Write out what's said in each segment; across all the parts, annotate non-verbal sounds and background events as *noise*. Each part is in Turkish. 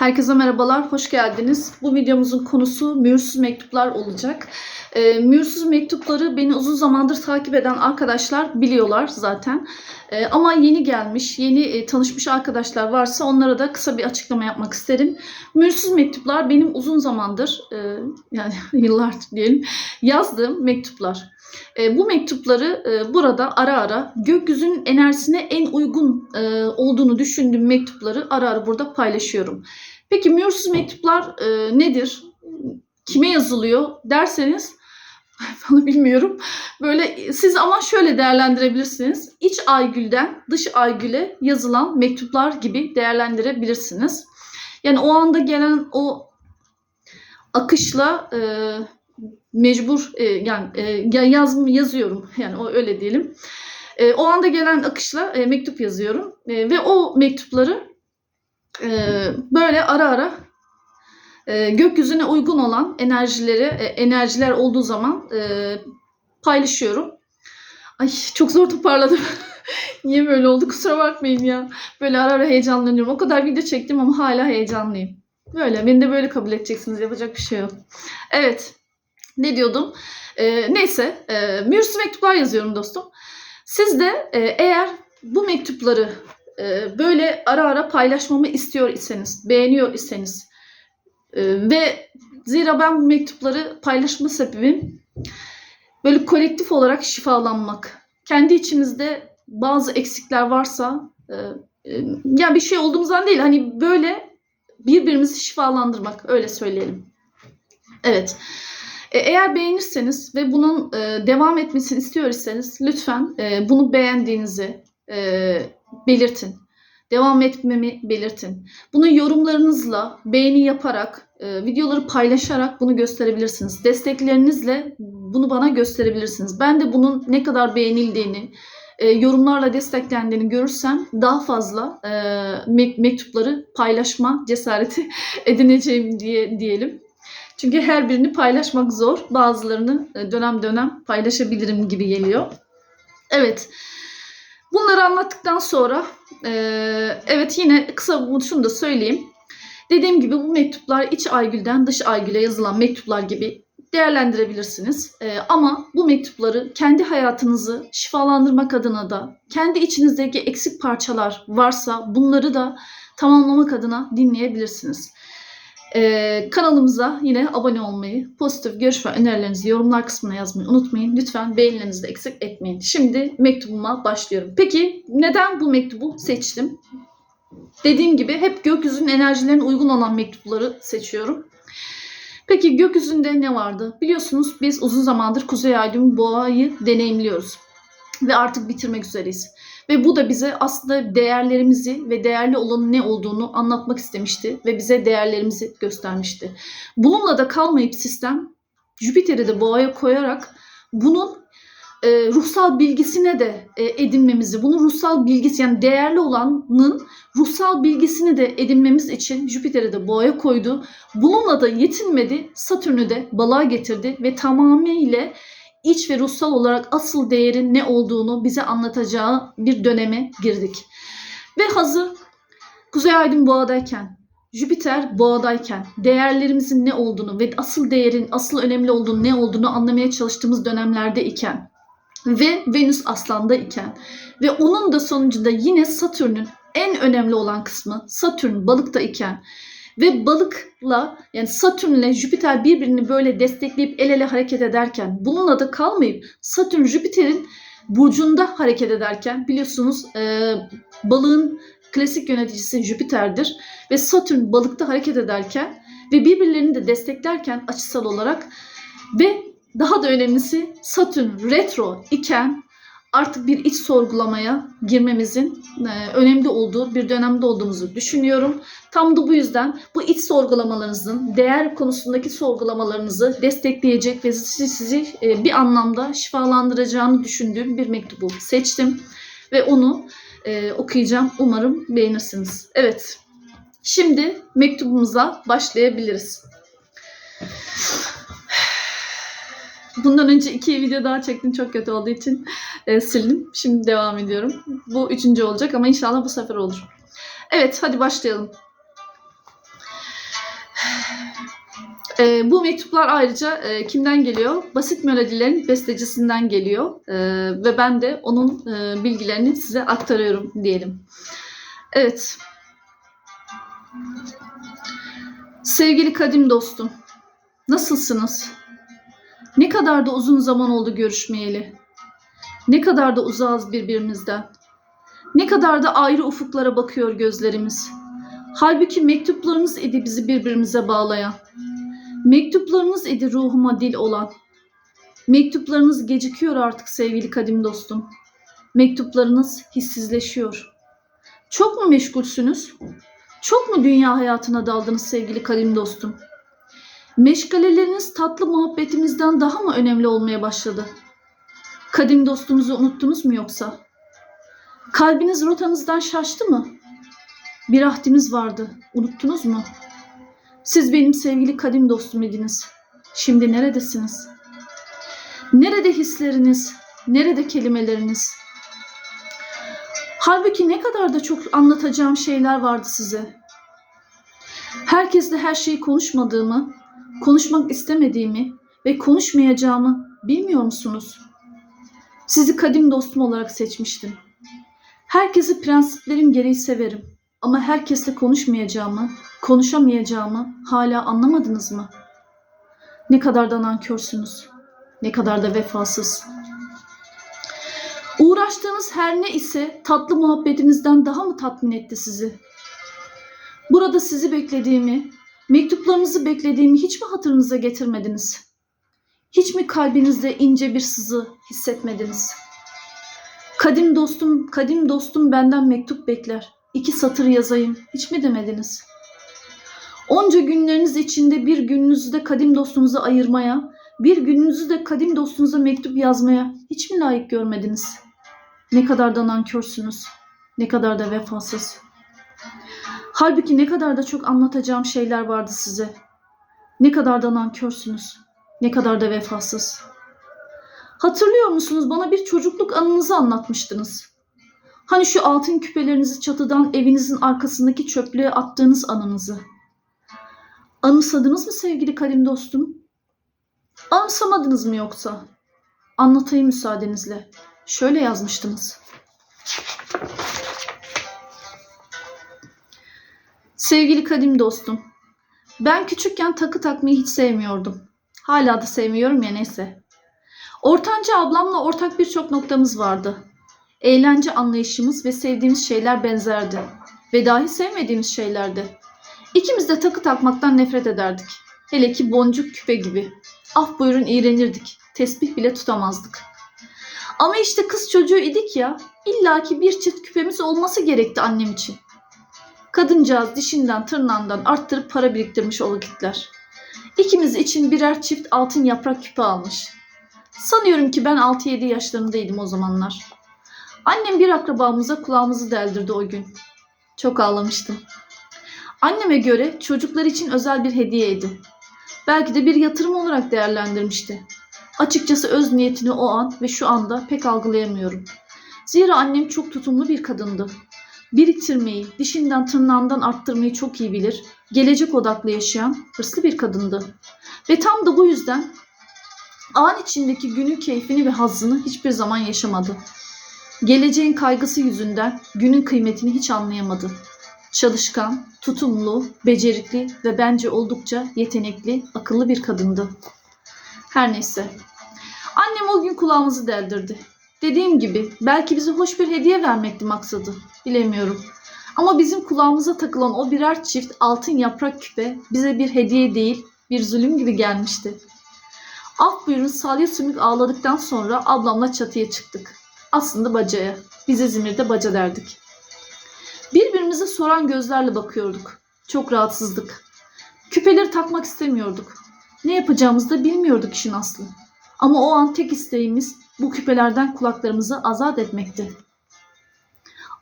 Herkese merhabalar, hoş geldiniz. Bu videomuzun konusu mühürsüz mektuplar olacak. E, mühürsüz mektupları beni uzun zamandır takip eden arkadaşlar biliyorlar zaten. E, ama yeni gelmiş, yeni e, tanışmış arkadaşlar varsa onlara da kısa bir açıklama yapmak isterim. Mühürsüz mektuplar benim uzun zamandır, e, yani *laughs* yıllar diyelim, yazdığım mektuplar. E, bu mektupları e, burada ara ara gökyüzünün enerjisine en uygun e, olduğunu düşündüğüm mektupları ara ara burada paylaşıyorum. Peki mühürsüz mektuplar e, nedir? Kime yazılıyor derseniz *laughs* bunu bilmiyorum. Böyle siz ama şöyle değerlendirebilirsiniz. İç aygülden dış aygüle yazılan mektuplar gibi değerlendirebilirsiniz. Yani o anda gelen o akışla e, mecbur e, yani e, ya- yaz yazıyorum *laughs* yani o öyle diyelim. E, o anda gelen akışla e, mektup yazıyorum E, ve o mektupları e, böyle ara ara e, gökyüzüne uygun olan enerjileri e, enerjiler olduğu zaman e, paylaşıyorum. Ay çok zor toparladım. *laughs* Niye böyle oldu kusura bakmayın ya. Böyle ara ara heyecanlanıyorum. O kadar video çektim ama hala heyecanlıyım. Böyle beni de böyle kabul edeceksiniz. Yapacak bir şey yok. Evet. Ne diyordum? Ee, neyse. E, mühürsüz mektuplar yazıyorum dostum. Siz de e, eğer bu mektupları e, böyle ara ara paylaşmamı istiyor iseniz, beğeniyor iseniz e, ve zira ben bu mektupları paylaşma sebebim böyle kolektif olarak şifalanmak. Kendi içimizde bazı eksikler varsa e, e, ya bir şey olduğumuzdan değil hani böyle birbirimizi şifalandırmak öyle söyleyelim. Evet. E, Eğer beğenirseniz ve bunun devam etmesini istiyorsanız lütfen bunu beğendiğinizi belirtin. Devam etmemi belirtin. Bunu yorumlarınızla, beğeni yaparak, e, videoları paylaşarak bunu gösterebilirsiniz. Desteklerinizle bunu bana gösterebilirsiniz. Ben de bunun ne kadar beğenildiğini, e, yorumlarla desteklendiğini görürsem daha fazla e, me- mektupları paylaşma cesareti *laughs* edineceğim diye diyelim. Çünkü her birini paylaşmak zor. Bazılarını e, dönem dönem paylaşabilirim gibi geliyor. Evet. Bunları anlattıktan sonra e, evet yine kısa şunu da söyleyeyim. Dediğim gibi bu mektuplar iç aygülden dış aygüle yazılan mektuplar gibi değerlendirebilirsiniz. E, ama bu mektupları kendi hayatınızı şifalandırmak adına da kendi içinizdeki eksik parçalar varsa bunları da tamamlamak adına dinleyebilirsiniz. Ee, kanalımıza yine abone olmayı, pozitif görüş ve önerilerinizi yorumlar kısmına yazmayı unutmayın. Lütfen beğenilerinizi de eksik etmeyin. Şimdi mektubuma başlıyorum. Peki neden bu mektubu seçtim? Dediğim gibi hep gökyüzünün enerjilerine uygun olan mektupları seçiyorum. Peki gökyüzünde ne vardı? Biliyorsunuz biz uzun zamandır Kuzey Ay düğümü boğayı deneyimliyoruz. Ve artık bitirmek üzereyiz. Ve bu da bize aslında değerlerimizi ve değerli olanın ne olduğunu anlatmak istemişti ve bize değerlerimizi göstermişti. Bununla da kalmayıp sistem Jüpiter'i de boğaya koyarak bunun e, ruhsal bilgisine de e, edinmemizi, bunun ruhsal bilgisi yani değerli olanın ruhsal bilgisini de edinmemiz için Jüpiter'i de boğaya koydu. Bununla da yetinmedi, Satürn'ü de balığa getirdi ve tamamıyla iç ve ruhsal olarak asıl değerin ne olduğunu bize anlatacağı bir döneme girdik. Ve hazır Kuzey Aydın boğadayken, Jüpiter boğadayken değerlerimizin ne olduğunu ve asıl değerin, asıl önemli olduğunu ne olduğunu anlamaya çalıştığımız dönemlerde iken ve Venüs aslanda iken ve onun da sonucunda yine Satürn'ün en önemli olan kısmı Satürn balıkta iken ve balıkla yani Satürn'le Jüpiter birbirini böyle destekleyip el ele hareket ederken bununla da kalmayıp Satürn Jüpiter'in burcunda hareket ederken biliyorsunuz e, balığın klasik yöneticisi Jüpiter'dir. Ve Satürn balıkta hareket ederken ve birbirlerini de desteklerken açısal olarak ve daha da önemlisi Satürn retro iken artık bir iç sorgulamaya girmemizin e, önemli olduğu bir dönemde olduğumuzu düşünüyorum. Tam da bu yüzden bu iç sorgulamalarınızın, değer konusundaki sorgulamalarınızı destekleyecek ve sizi, e, bir anlamda şifalandıracağını düşündüğüm bir mektubu seçtim. Ve onu e, okuyacağım. Umarım beğenirsiniz. Evet, şimdi mektubumuza başlayabiliriz. Bundan önce iki video daha çektim çok kötü olduğu için e, sildim. Şimdi devam ediyorum. Bu üçüncü olacak ama inşallah bu sefer olur. Evet hadi başlayalım. Ee, bu mektuplar ayrıca e, kimden geliyor? Basit Melodilerin bestecisinden geliyor. Ee, ve ben de onun e, bilgilerini size aktarıyorum diyelim. Evet. Sevgili kadim dostum, nasılsınız? Ne kadar da uzun zaman oldu görüşmeyeli. Ne kadar da uzağız birbirimizden. Ne kadar da ayrı ufuklara bakıyor gözlerimiz. Halbuki mektuplarınız idi bizi birbirimize bağlayan. Mektuplarınız idi ruhuma dil olan. Mektuplarınız gecikiyor artık sevgili kadim dostum. Mektuplarınız hissizleşiyor. Çok mu meşgulsünüz? Çok mu dünya hayatına daldınız sevgili kadim dostum? Meşgaleleriniz tatlı muhabbetimizden daha mı önemli olmaya başladı? Kadim dostunuzu unuttunuz mu yoksa? Kalbiniz rotanızdan şaştı mı? Bir ahdimiz vardı, unuttunuz mu? Siz benim sevgili kadim dostum idiniz. Şimdi neredesiniz? Nerede hisleriniz? Nerede kelimeleriniz? Halbuki ne kadar da çok anlatacağım şeyler vardı size. Herkesle her şeyi konuşmadığımı, konuşmak istemediğimi ve konuşmayacağımı bilmiyor musunuz? Sizi kadim dostum olarak seçmiştim. Herkesi prensiplerim gereği severim. Ama herkesle konuşmayacağımı, konuşamayacağımı hala anlamadınız mı? Ne kadar da nankörsünüz. Ne kadar da vefasız. Uğraştığınız her ne ise tatlı muhabbetimizden daha mı tatmin etti sizi? Burada sizi beklediğimi, mektuplarınızı beklediğimi hiç mi hatırınıza getirmediniz? Hiç mi kalbinizde ince bir sızı hissetmediniz? Kadim dostum, kadim dostum benden mektup bekler. İki satır yazayım. Hiç mi demediniz? Onca günleriniz içinde bir gününüzü de kadim dostunuza ayırmaya, bir gününüzü de kadim dostunuza mektup yazmaya hiç mi layık görmediniz? Ne kadar da nankörsünüz. Ne kadar da vefasız. Halbuki ne kadar da çok anlatacağım şeyler vardı size. Ne kadar da nankörsünüz. Ne kadar da vefasız. Hatırlıyor musunuz bana bir çocukluk anınızı anlatmıştınız. Hani şu altın küpelerinizi çatıdan evinizin arkasındaki çöplüğe attığınız anınızı. Anımsadınız mı sevgili kadim dostum? Anımsamadınız mı yoksa? Anlatayım müsaadenizle. Şöyle yazmıştınız. Sevgili kadim dostum, ben küçükken takı takmayı hiç sevmiyordum. Hala da sevmiyorum ya neyse. Ortanca ablamla ortak birçok noktamız vardı. Eğlence anlayışımız ve sevdiğimiz şeyler benzerdi. Ve dahi sevmediğimiz şeylerdi. İkimiz de takı takmaktan nefret ederdik. Hele ki boncuk küpe gibi. Af buyurun iğrenirdik. Tesbih bile tutamazdık. Ama işte kız çocuğu idik ya, illaki bir çift küpemiz olması gerekti annem için. Kadıncağız dişinden tırnağından arttırıp para biriktirmiş o vakitler. İkimiz için birer çift altın yaprak küpe almış. Sanıyorum ki ben 6-7 yaşlarındaydım o zamanlar. Annem bir akrabamıza kulağımızı deldirdi o gün. Çok ağlamıştım. Anneme göre çocuklar için özel bir hediyeydi. Belki de bir yatırım olarak değerlendirmişti. Açıkçası öz niyetini o an ve şu anda pek algılayamıyorum. Zira annem çok tutumlu bir kadındı. Biriktirmeyi, dişinden tırnağından arttırmayı çok iyi bilir, gelecek odaklı yaşayan hırslı bir kadındı. Ve tam da bu yüzden an içindeki günün keyfini ve hazzını hiçbir zaman yaşamadı. Geleceğin kaygısı yüzünden günün kıymetini hiç anlayamadı. Çalışkan, tutumlu, becerikli ve bence oldukça yetenekli, akıllı bir kadındı. Her neyse. Annem o gün kulağımızı deldirdi. Dediğim gibi belki bize hoş bir hediye vermekti maksadı. Bilemiyorum. Ama bizim kulağımıza takılan o birer çift altın yaprak küpe bize bir hediye değil, bir zulüm gibi gelmişti. Af buyurun salya sümük ağladıktan sonra ablamla çatıya çıktık. Aslında bacaya. Biz İzmir'de baca derdik. Birbirimize soran gözlerle bakıyorduk. Çok rahatsızdık. Küpeleri takmak istemiyorduk. Ne yapacağımızı da bilmiyorduk işin aslı. Ama o an tek isteğimiz bu küpelerden kulaklarımızı azat etmekti.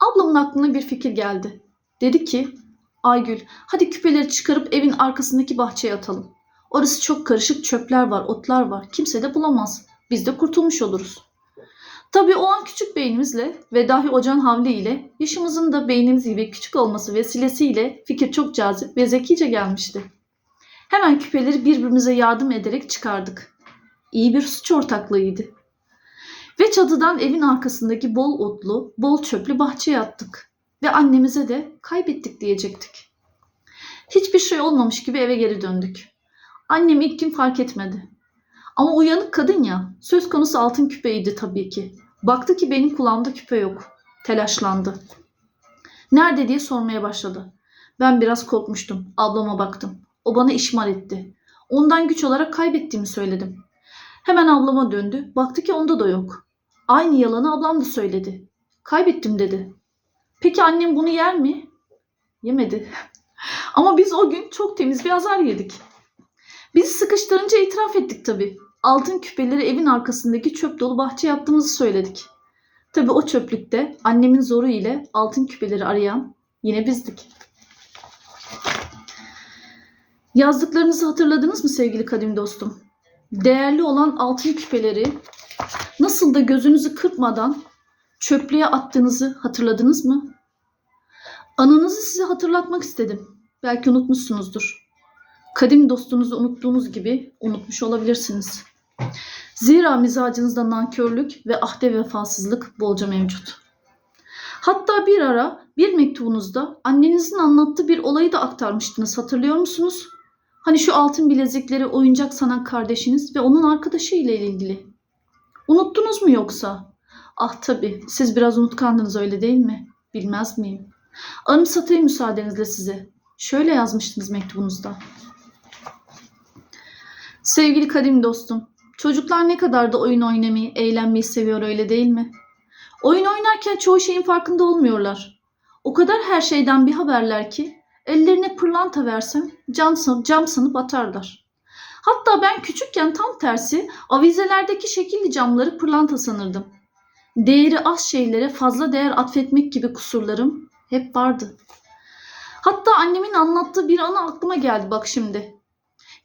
Ablamın aklına bir fikir geldi. Dedi ki, Aygül hadi küpeleri çıkarıp evin arkasındaki bahçeye atalım. Orası çok karışık çöpler var, otlar var. Kimse de bulamaz. Biz de kurtulmuş oluruz. Tabii o an küçük beynimizle ve dahi ocağın havliyle yaşımızın da beynimiz gibi küçük olması vesilesiyle fikir çok cazip ve zekice gelmişti. Hemen küpeleri birbirimize yardım ederek çıkardık. İyi bir suç ortaklığıydı. Ve çatıdan evin arkasındaki bol otlu, bol çöplü bahçeye attık. Ve annemize de kaybettik diyecektik. Hiçbir şey olmamış gibi eve geri döndük. Annem ilk gün fark etmedi. Ama uyanık kadın ya, söz konusu altın küpeydi tabii ki. Baktı ki benim kulağımda küpe yok. Telaşlandı. Nerede diye sormaya başladı. Ben biraz korkmuştum. Ablama baktım. O bana işmal etti. Ondan güç olarak kaybettiğimi söyledim. Hemen ablama döndü. Baktı ki onda da yok. Aynı yalanı ablam da söyledi. Kaybettim dedi. Peki annem bunu yer mi? Yemedi. *laughs* Ama biz o gün çok temiz bir azar yedik. Bizi sıkıştırınca itiraf ettik tabii. Altın küpeleri evin arkasındaki çöp dolu bahçe yaptığımızı söyledik. Tabii o çöplükte annemin zoru ile altın küpeleri arayan yine bizdik. Yazdıklarınızı hatırladınız mı sevgili kadim dostum? Değerli olan altın küpeleri nasıl da gözünüzü kırpmadan çöplüğe attığınızı hatırladınız mı? Anınızı size hatırlatmak istedim. Belki unutmuşsunuzdur. Kadim dostunuzu unuttuğunuz gibi unutmuş olabilirsiniz. Zira mizacınızda nankörlük ve ahde vefasızlık bolca mevcut. Hatta bir ara bir mektubunuzda annenizin anlattığı bir olayı da aktarmıştınız hatırlıyor musunuz? Hani şu altın bilezikleri oyuncak sanan kardeşiniz ve onun arkadaşı ile ilgili. Unuttunuz mu yoksa? Ah tabii siz biraz unutkandınız öyle değil mi? Bilmez miyim? Anımsatayım müsaadenizle size. Şöyle yazmıştınız mektubunuzda. Sevgili kadim dostum, çocuklar ne kadar da oyun oynamayı, eğlenmeyi seviyor öyle değil mi? Oyun oynarken çoğu şeyin farkında olmuyorlar. O kadar her şeyden bir haberler ki ellerine pırlanta versem cam, san- cam sanıp atarlar. Hatta ben küçükken tam tersi avizelerdeki şekilli camları pırlanta sanırdım. Değeri az şeylere fazla değer atfetmek gibi kusurlarım hep vardı. Hatta annemin anlattığı bir anı aklıma geldi bak şimdi.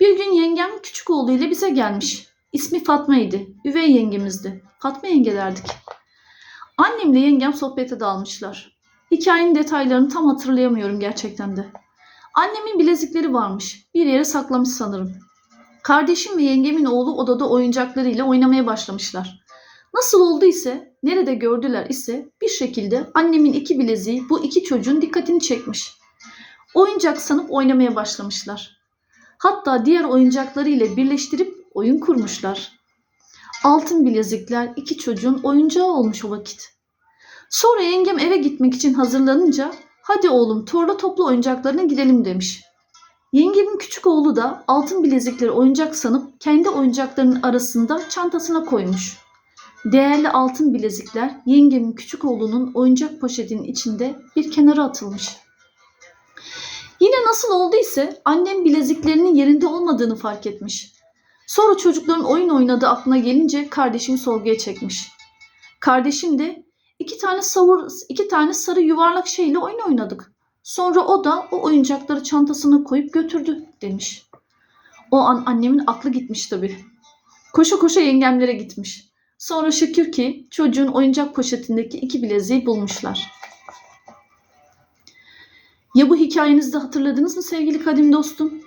Bir gün yengem küçük oğluyla bize gelmiş. İsmi Fatma'ydı. Üvey yengemizdi. Fatma yenge derdik. Annemle yengem sohbete dalmışlar. Hikayenin detaylarını tam hatırlayamıyorum gerçekten de. Annemin bilezikleri varmış. Bir yere saklamış sanırım. Kardeşim ve yengemin oğlu odada oyuncaklarıyla oynamaya başlamışlar. Nasıl oldu ise, nerede gördüler ise bir şekilde annemin iki bileziği bu iki çocuğun dikkatini çekmiş. Oyuncak sanıp oynamaya başlamışlar. Hatta diğer oyuncakları ile birleştirip oyun kurmuşlar. Altın bilezikler iki çocuğun oyuncağı olmuş o vakit. Sonra yengem eve gitmek için hazırlanınca hadi oğlum torla topla oyuncaklarına gidelim demiş. Yengemin küçük oğlu da altın bilezikleri oyuncak sanıp kendi oyuncaklarının arasında çantasına koymuş. Değerli altın bilezikler yengemin küçük oğlunun oyuncak poşetinin içinde bir kenara atılmış. Yine nasıl oldu ise annem bileziklerinin yerinde olmadığını fark etmiş. Sonra çocukların oyun oynadığı aklına gelince kardeşimi sorguya çekmiş. Kardeşim de iki tane savur, iki tane sarı yuvarlak şeyle oyun oynadık. Sonra o da o oyuncakları çantasına koyup götürdü demiş. O an annemin aklı gitmiş tabii. Koşa koşa yengemlere gitmiş. Sonra şükür ki çocuğun oyuncak poşetindeki iki bileziği bulmuşlar. Ya bu hikayenizi de hatırladınız mı sevgili kadim dostum?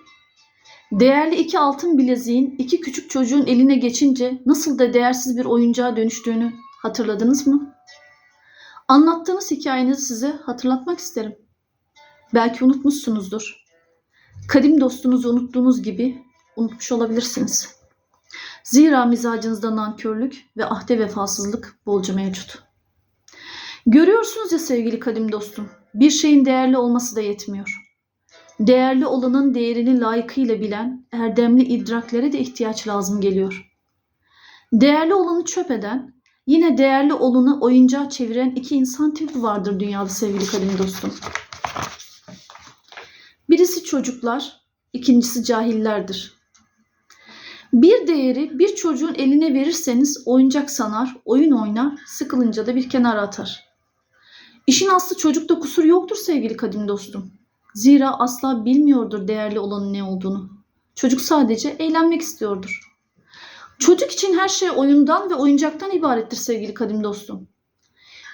Değerli iki altın bileziğin iki küçük çocuğun eline geçince nasıl da değersiz bir oyuncağa dönüştüğünü hatırladınız mı? Anlattığınız hikayenizi size hatırlatmak isterim. Belki unutmuşsunuzdur. Kadim dostunuzu unuttuğunuz gibi unutmuş olabilirsiniz. Zira mizacınızda nankörlük ve ahde vefasızlık bolca mevcut. Görüyorsunuz ya sevgili kadim dostum, bir şeyin değerli olması da yetmiyor. Değerli olanın değerini layıkıyla bilen erdemli idraklere de ihtiyaç lazım geliyor. Değerli olanı çöp eden, yine değerli olanı oyuncağa çeviren iki insan tipi vardır dünyada sevgili kadim dostum. Birisi çocuklar, ikincisi cahillerdir. Bir değeri bir çocuğun eline verirseniz oyuncak sanar, oyun oynar, sıkılınca da bir kenara atar. İşin aslı çocukta kusur yoktur sevgili kadim dostum. Zira asla bilmiyordur değerli olanın ne olduğunu. Çocuk sadece eğlenmek istiyordur. Çocuk için her şey oyundan ve oyuncaktan ibarettir sevgili kadim dostum.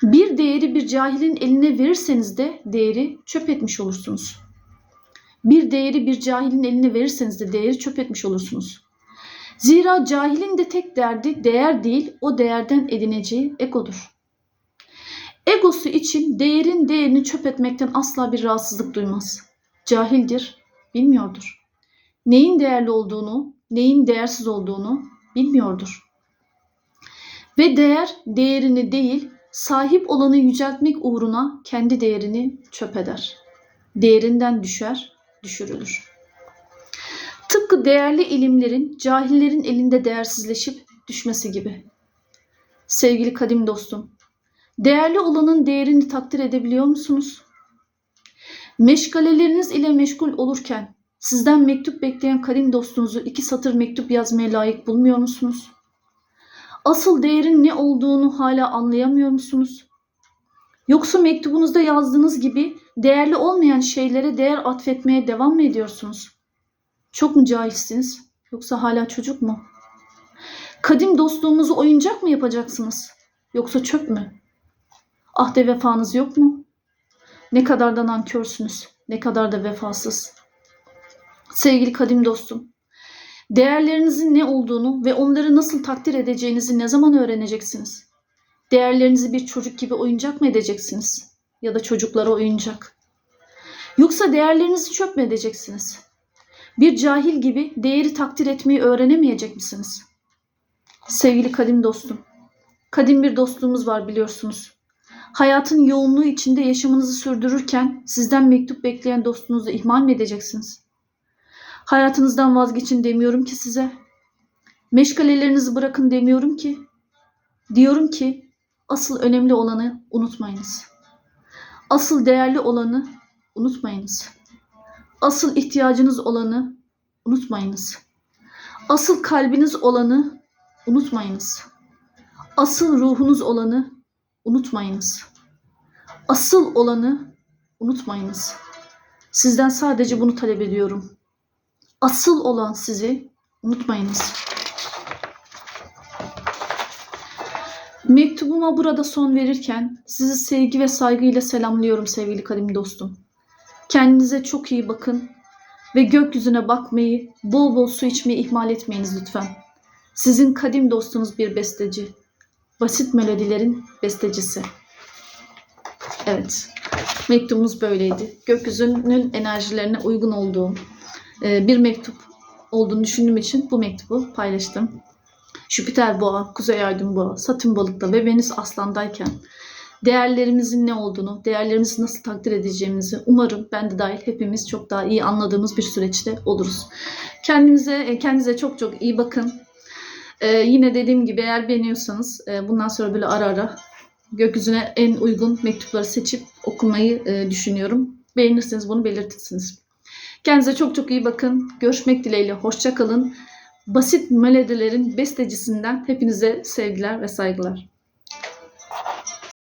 Bir değeri bir cahilin eline verirseniz de değeri çöp etmiş olursunuz. Bir değeri bir cahilin eline verirseniz de değeri çöp etmiş olursunuz. Zira cahilin de tek derdi değer değil, o değerden edineceği egodur. Egosu için değerin değerini çöp etmekten asla bir rahatsızlık duymaz. Cahildir, bilmiyordur. Neyin değerli olduğunu, neyin değersiz olduğunu bilmiyordur. Ve değer değerini değil, sahip olanı yüceltmek uğruna kendi değerini çöp eder. Değerinden düşer, düşürülür. Tıpkı değerli ilimlerin cahillerin elinde değersizleşip düşmesi gibi. Sevgili kadim dostum, değerli olanın değerini takdir edebiliyor musunuz? Meşgaleleriniz ile meşgul olurken sizden mektup bekleyen kadim dostunuzu iki satır mektup yazmaya layık bulmuyor musunuz? Asıl değerin ne olduğunu hala anlayamıyor musunuz? Yoksa mektubunuzda yazdığınız gibi değerli olmayan şeylere değer atfetmeye devam mı ediyorsunuz? Çok mu cahilsiniz? Yoksa hala çocuk mu? Kadim dostluğumuzu oyuncak mı yapacaksınız? Yoksa çöp mü? Ahde vefanız yok mu? Ne kadar da nankörsünüz, ne kadar da vefasız. Sevgili kadim dostum, değerlerinizin ne olduğunu ve onları nasıl takdir edeceğinizi ne zaman öğreneceksiniz? Değerlerinizi bir çocuk gibi oyuncak mı edeceksiniz? Ya da çocuklara oyuncak? Yoksa değerlerinizi çöp mü edeceksiniz? Bir cahil gibi değeri takdir etmeyi öğrenemeyecek misiniz? Sevgili kadim dostum, kadim bir dostluğumuz var biliyorsunuz. Hayatın yoğunluğu içinde yaşamınızı sürdürürken sizden mektup bekleyen dostunuzu ihmal mi edeceksiniz? Hayatınızdan vazgeçin demiyorum ki size. Meşgalelerinizi bırakın demiyorum ki. Diyorum ki asıl önemli olanı unutmayınız. Asıl değerli olanı unutmayınız. Asıl ihtiyacınız olanı unutmayınız. Asıl kalbiniz olanı unutmayınız. Asıl ruhunuz olanı unutmayınız. Asıl olanı unutmayınız. Sizden sadece bunu talep ediyorum. Asıl olan sizi unutmayınız. Mektubuma burada son verirken sizi sevgi ve saygıyla selamlıyorum sevgili kadim dostum. Kendinize çok iyi bakın ve gökyüzüne bakmayı, bol bol su içmeyi ihmal etmeyiniz lütfen. Sizin kadim dostunuz bir besteci. Basit melodilerin bestecisi. Evet. Mektubumuz böyleydi. Gökyüzünün enerjilerine uygun olduğum e, bir mektup olduğunu düşündüğüm için bu mektubu paylaştım. Jüpiter boğa, Kuzey Ay düğüm boğa, Satürn balıkta ve Venüs aslandayken değerlerimizin ne olduğunu, değerlerimizi nasıl takdir edeceğimizi umarım ben de dahil hepimiz çok daha iyi anladığımız bir süreçte oluruz. Kendinize e, kendinize çok çok iyi bakın. Ee, yine dediğim gibi eğer beğeniyorsanız e, bundan sonra böyle ara ara gökyüzüne en uygun mektupları seçip okumayı e, düşünüyorum. Beğenirseniz bunu belirtirsiniz. Kendinize çok çok iyi bakın. Görüşmek dileğiyle. Hoşça kalın. Basit melodilerin bestecisinden hepinize sevgiler ve saygılar.